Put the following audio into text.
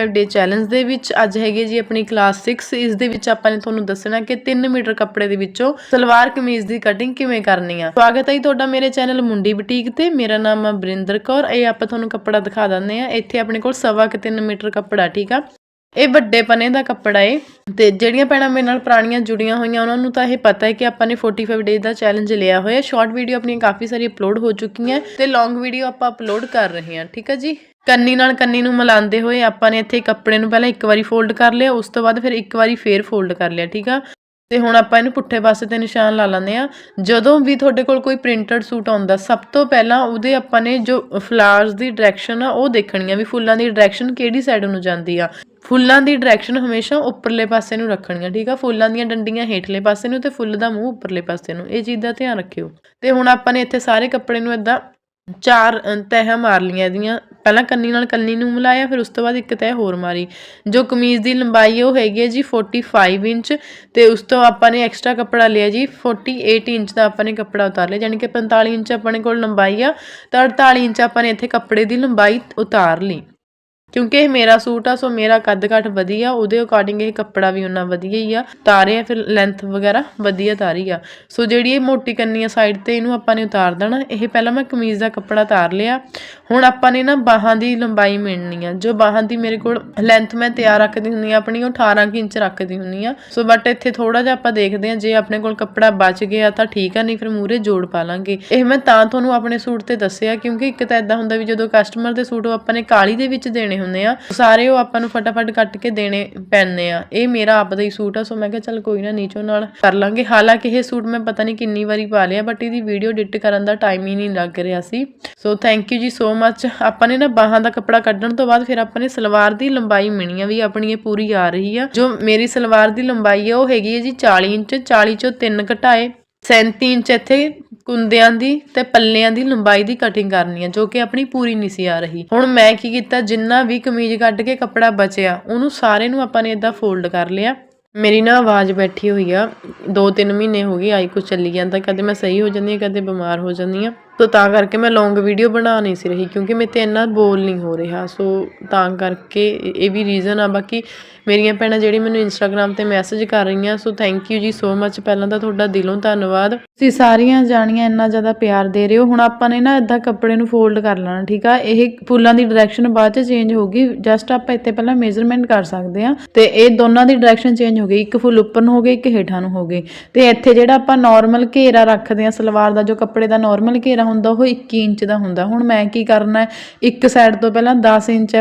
5 day challenge ਦੇ ਵਿੱਚ ਅੱਜ ਹੈਗੇ ਜੀ ਆਪਣੀ ਕਲਾਸ 6 ਇਸ ਦੇ ਵਿੱਚ ਆਪਾਂ ਨੇ ਤੁਹਾਨੂੰ ਦੱਸਣਾ ਕਿ 3 ਮੀਟਰ ਕੱਪੜੇ ਦੇ ਵਿੱਚੋਂ ਸਲਵਾਰ ਕਮੀਜ਼ ਦੀ ਕਟਿੰਗ ਕਿਵੇਂ ਕਰਨੀ ਆ। ਸਵਾਗਤ ਹੈ ਜੀ ਤੁਹਾਡਾ ਮੇਰੇ ਚੈਨਲ ਮੁੰਡੀ ਬੁਟੀਕ ਤੇ। ਮੇਰਾ ਨਾਮ ਆ ਬਰਿੰਦਰ ਕੌਰ। ਇਹ ਆਪਾਂ ਤੁਹਾਨੂੰ ਕੱਪੜਾ ਦਿਖਾ ਦਿੰਦੇ ਆ। ਇੱਥੇ ਆਪਣੇ ਕੋਲ ਸਵਾ ਕੁ 3 ਮੀਟਰ ਕੱਪੜਾ, ਠੀਕ ਆ? ਇਹ ਵੱਡੇ ਪਨੇ ਦਾ ਕੱਪੜਾ ਏ। ਤੇ ਜਿਹੜੀਆਂ ਭੈਣਾਂ ਮੇਰੇ ਨਾਲ ਪੁਰਾਣੀਆਂ ਜੁੜੀਆਂ ਹੋਈਆਂ, ਉਹਨਾਂ ਨੂੰ ਤਾਂ ਇਹ ਪਤਾ ਹੈ ਕਿ ਆਪਾਂ ਨੇ 45 ਡੇਜ਼ ਦਾ ਚੈਲੰਜ ਲਿਆ ਹੋਇਆ। ਸ਼ਾਰਟ ਵੀਡੀਓ ਆਪਣੀਆਂ ਕਾਫੀ ਸਾਰੀ ਅਪਲੋਡ ਹੋ ਚੁੱਕੀਆਂ ਤੇ ਲੌਂਗ ਵੀਡੀਓ ਆਪਾਂ ਅਪਲੋਡ ਕਰ ਰਹੇ ਹਾਂ, ਠੀਕ ਹੈ ਜੀ? ਕੰਨੀ ਨਾਲ ਕੰਨੀ ਨੂੰ ਮਿਲਾਉਂਦੇ ਹੋਏ ਆਪਾਂ ਨੇ ਇੱਥੇ ਕੱਪੜੇ ਨੂੰ ਪਹਿਲਾਂ ਇੱਕ ਵਾਰੀ ਫੋਲਡ ਕਰ ਲਿਆ, ਉਸ ਤੋਂ ਬਾਅਦ ਫਿਰ ਇੱਕ ਵਾਰੀ ਫੇਰ ਫੋਲਡ ਕਰ ਲਿਆ, ਠੀਕ ਆ? ਤੇ ਹੁਣ ਆਪਾਂ ਇਹਨੂੰ ਪੁੱਠੇ ਪਾਸੇ ਤੇ ਨਿਸ਼ਾਨ ਲਾ ਲੈਂਦੇ ਆ ਜਦੋਂ ਵੀ ਤੁਹਾਡੇ ਕੋਲ ਕੋਈ ਪ੍ਰਿੰਟਡ ਸੂਟ ਆਉਂਦਾ, ਸਭ ਤੋਂ ਪਹਿਲਾਂ ਉਹਦੇ ਆਪਾਂ ਨੇ ਜੋ ਫਲਾਵਰਸ ਦੀ ਡਾਇਰੈਕਸ਼ਨ ਆ, ਉਹ ਦੇਖਣੀ ਆ ਵੀ ਫੁੱਲਾਂ ਦੀ ਡਾਇਰੈਕਸ਼ਨ ਕਿਹੜੀ ਸਾਈਡ ਨੂੰ ਜਾਂਦੀ ਆ। ਫੁੱਲਾਂ ਦੀ ਡਾਇਰੈਕਸ਼ਨ ਹਮੇਸ਼ਾ ਉੱਪਰਲੇ ਪਾਸੇ ਨੂੰ ਰੱਖਣੀਆਂ ਠੀਕ ਆ? ਫੁੱਲਾਂ ਦੀਆਂ ਡੰਡੀਆਂ ਹੇਠਲੇ ਪਾਸੇ ਨੂੰ ਤੇ ਫੁੱਲ ਦਾ ਮੂੰਹ ਉੱਪਰਲੇ ਪਾਸੇ ਨੂੰ। ਇਹ ਚੀਜ਼ ਦਾ ਧਿਆਨ ਰੱਖਿਓ। ਤੇ ਹੁਣ ਆਪਾਂ ਨੇ ਇੱਥੇ ਸਾਰੇ ਕੱਪੜੇ ਨੂੰ ਇਦਾਂ ਚਾਰ ਅ, ਤਹਿਾਂ ਮਾਰ ਲਈਆਂ ਇਹਦੀਆਂ। ਪਹਿਲਾਂ ਕੰਨੀ ਨਾਲ ਕੰਨੀ ਨੂੰ ਮਿਲਾਇਆ ਫਿਰ ਉਸ ਤੋਂ ਬਾਅਦ ਇੱਕ ਤਹਿ ਹੋਰ ਮਾਰੀ। ਜੋ ਕਮੀਜ਼ ਦੀ ਲੰਬਾਈ ਉਹ ਹੈਗੀ ਹੈ ਜੀ 45 ਇੰਚ। ਤੇ ਉਸ ਤੋਂ ਆਪਾਂ ਨੇ ਐਕਸਟਰਾ ਕੱਪੜਾ ਲਿਆ ਜੀ 48 ਇੰਚ ਦਾ ਆਪਾਂ ਨੇ ਕੱਪੜਾ ਉਤਾਰ ਲਿਆ। ਯਾਨੀ ਕਿ 45 ਇੰਚ ਆਪਣੇ ਕੋਲ ਲੰਬਾਈ ਆ ਤਾਂ 48 ਇੰਚ ਆਪਾਂ ਨੇ ਇੱਥੇ ਕੱਪੜੇ ਦੀ ਲੰਬਾਈ ਉਤਾਰ ਲਈ। ਕਿਉਂਕਿ ਇਹ ਮੇਰਾ ਸੂਟ ਆ, ਸੋ ਮੇਰਾ ਕੱਦ ਘੱਟ ਵਧੀਆ, ਉਹਦੇ ਅਕੋਰਡਿੰਗ ਇਹ ਕੱਪੜਾ ਵੀ ਉਹਨਾਂ ਵਧੀਆ ਹੀ ਆ ਤਾਰਿਆ ਫਿਰ ਲੈਂਥ ਵਗੈਰਾ ਵਧੀਆ ਤਾਰੀ ਆ। ਸੋ ਜਿਹੜੀ ਇਹ ਮੋਟੀ ਕੰਨੀ ਆ ਸਾਈਡ ਤੇ, ਇਹਨੂੰ ਆਪਾਂ ਨੇ ਉਤਾਰ ਦੇਣਾ, ਇਹ ਪਹਿਲਾਂ ਮੈਂ ਕਮੀਜ਼ ਦਾ ਕੱਪੜਾ ਤਾਰ ਲਿਆ। ਹੁਣ ਆਪਾਂ ਨੇ ਨਾ ਬਾਹਾਂ ਦੀ ਲੰਬਾਈ ਮਿਣਨੀ ਆ, ਜੋ ਬਾਹਾਂ ਦੀ ਮੇਰੇ ਕੋਲ ਲੈਂਥ ਮੈਂ ਤਿਆਰ ਰੱਖਦੀ ਹੁੰਨੀ ਆ ਆਪਣੀ, ਉਹ 18 ਕੁ ਇੰਚ ਰੱਖਦੀ ਹੁੰਨੀ ਆ। ਸੋ ਬਟ ਇੱਥੇ ਥੋੜਾ ਜਿਹਾ ਆਪਾਂ ਦੇਖਦੇ ਆ, ਜੇ ਆਪਣੇ ਕੋਲ ਕੱਪੜਾ ਬਚ ਗਿਆ ਤਾਂ ਠੀਕ ਆ, ਨਹੀਂ ਫਿਰ ਮੂਰੇ ਜੋੜ ਪਾ ਲਾਂਗੇ। ਇਹ ਮੈਂ ਤਾਂ ਤੁਹਾਨੂੰ ਆਪਣੇ ਸੂਟ ਤੇ ਦੱਸਿਆ, ਕਿਉਂਕਿ ਇੱਕ ਤਾਂ ਇਦਾਂ ਹੁੰਦਾ ਵੀ ਜਦੋਂ ਕਸਟਮਰ ਦੇ ਸੂਟ ਉਹ ਆਪਾਂ ਨੇ ਕਾਲੀ ਦੇ ਵਿੱਚ ਦੇਣੇ ਹੁੰਦੇ ਆ। ਸਾਰੇ ਉਹ ਆਪਾਂ ਨੂੰ ਫਟਾਫਟ ਕੱਟ ਕੇ ਦੇਣੇ ਪੈਣੇ ਆ। ਇਹ ਮੇਰਾ ਆਪ ਦਾ ਹੀ ਸੂਟ ਆ, ਸੋ ਮੈਂ ਕਿਹਾ ਚੱਲ ਕੋਈ ਨਾ ਨੀਚੋਂ ਨਾਲ ਕਰ ਲਾਂਗੇ। ਹਾਲਾਂਕਿ ਇਹ ਸੂਟ ਮੈਂ ਪਤਾ ਨਹੀਂ ਕਿੰਨੀ ਵਾਰੀ ਪਾ ਲਿਆ ਬਟ ਇਹਦੀ ਵੀਡੀਓ ਐਡਿਟ ਕਰਨ ਦਾ ਟਾਈਮ ਹੀ ਨਹੀਂ ਲੱਗ ਰਿਹਾ ਸੀ। ਸੋ ਥੈਂਕ ਯੂ ਜੀ ਸੋ ਮੱਚ ਆਪਾਂ ਨੇ ਨਾ ਬਾਹਾਂ ਦਾ ਕੱਪੜਾ ਕੱਢਣ ਤੋਂ ਬਾਅਦ ਫਿਰ ਆਪਾਂ ਨੇ ਸਲਵਾਰ ਦੀ ਲੰਬਾਈ ਮਿਣੀ ਆ ਵੀ ਆਪਣੀ ਇਹ ਪੂਰੀ ਆ ਰਹੀ ਆ। ਜੋ ਮੇਰੀ ਸਲਵਾਰ ਦੀ ਲੰਬਾਈ ਆ, ਉਹ ਹੈਗੀ ਹੈ ਜੀ 40 ਇੰਚ 40 ਚੋਂ 3 ਘਟਾਏ। 37 ਇੰਚ ਇੱਥੇ ਕੁੰਦਿਆਂ ਦੀ ਤੇ ਪੱਲਿਆਂ ਦੀ ਲੰਬਾਈ ਦੀ ਕਟਿੰਗ ਕਰਨੀ ਹੈ ਜੋ ਕਿ ਆਪਣੀ ਪੂਰੀ ਨਹੀਂ ਸੀ ਆ ਰਹੀ। ਹੁਣ ਮੈਂ ਕੀ ਕੀਤਾ, ਜਿੰਨਾ ਵੀ ਕਮੀਜ਼ ਕੱਢ ਕੇ ਕੱਪੜਾ ਬਚਿਆ, ਉਹਨੂੰ ਸਾਰੇ ਨੂੰ ਆਪਾਂ ਨੇ ਇਦਾਂ ਫੋਲਡ ਕਰ ਲਿਆ। ਮੇਰੀ ਨਾ ਆਵਾਜ਼ ਬੈਠੀ ਹੋਈ ਆ 2-3 ਮਹੀਨੇ ਹੋ ਗਏ, ਆਈ ਕੁਛ ਚੱਲੀ ਜਾਂਦਾ, ਕਦੇ ਮੈਂ ਸਹੀ ਹੋ ਜਾਂਦੀ ਹਾਂ, ਕਦੇ ਬਿਮਾਰ ਹੋ ਜਾਂਦੀ ਹਾਂ। ਸੋ ਤਾਂ ਕਰਕੇ ਮੈਂ ਲੌਂਗ ਵੀਡੀਓ ਬਣਾ ਨਹੀਂ ਸੀ ਰਹੀ ਕਿਉਂਕਿ ਮੇਰੇ ਤੇ ਇੰਨਾ ਬੋਲ ਨਹੀਂ ਹੋ ਰਿਹਾ। ਸੋ ਤਾਂ ਕਰਕੇ ਇਹ- ਵੀ ਰੀਜ਼ਨ ਆ। ਬਾਕੀ ਮੇਰੀਆਂ ਭੈਣਾਂ ਜਿਹੜੀ ਮੈਨੂੰ ਇੰਸਟਾਗ੍ਰam ਤੇ ਮੈਸੇਜ ਕਰ ਰਹੀਆਂ, ਸੋ ਥੈਂਕ ਯੂ ਜੀ ਸੋ ਮੱਚ ਪਹਿਲਾਂ ਤਾਂ ਤੁਹਾਡਾ ਦਿਲੋਂ ਧੰਨਵਾਦ। ਤੁਸੀਂ ਸਾਰੀਆਂ ਜਾਣੀਆਂ ਇੰਨਾ ਜ਼ਿਆਦਾ ਪਿਆਰ ਦੇ ਰਹੇ ਹੋ। ਹੁਣ ਆਪਾਂ ਨੇ ਨਾ ਇਦਾਂ ਕੱਪੜੇ ਨੂੰ ਫੋਲਡ ਕਰ ਲੈਣਾ, ਠੀਕ ਆ? ਇਹ ਫੁੱਲਾਂ ਦੀ ਡਾਇਰੈਕਸ਼ਨ ਬਾਅਦ ਚ ਚੇਂਜ ਹੋਊਗੀ। ਜਸਟ ਆਪਾਂ ਇੱਥੇ ਪਹਿਲਾਂ ਮੇਜ਼ਰਮੈਂਟ ਕਰ ਸਕਦੇ ਆ ਤੇ ਇਹ ਦੋਨਾਂ ਦੀ ਡਾਇਰੈਕਸ਼ਨ ਚੇਂਜ ਹੋ ਗਈ। ਇੱਕ ਫੁੱਲ ਉੱਪਰ ਨੂੰ ਹੋ ਗਈ ਇੱਕ ਹੇਠਾਂ ਨੂੰ ਹੋ ਗਈ ਤੇ ਇੱਥੇ ਜਿਹੜਾ ਆਪਾਂ ਨਾਰਮਲ ਘੇਰਾ ਰੱਖਦੇ ਆ ਸਲਵਾਰ ਦਾ ਜੋ ਕੱਪੜੇ ਦਾ ਨਾਰਮਲ ਘੇਰਾ ਹੁੰਦਾ, ਉਹ 21 ਇੰਚ ਦਾ ਹੁੰਦਾ। ਹੁਣ ਮੈਂ ਕੀ ਕਰਨਾ ਇੱਕ ਸਾਈਡ ਤੋਂ ਪਹਿਲਾਂ 10 ਇੰਚ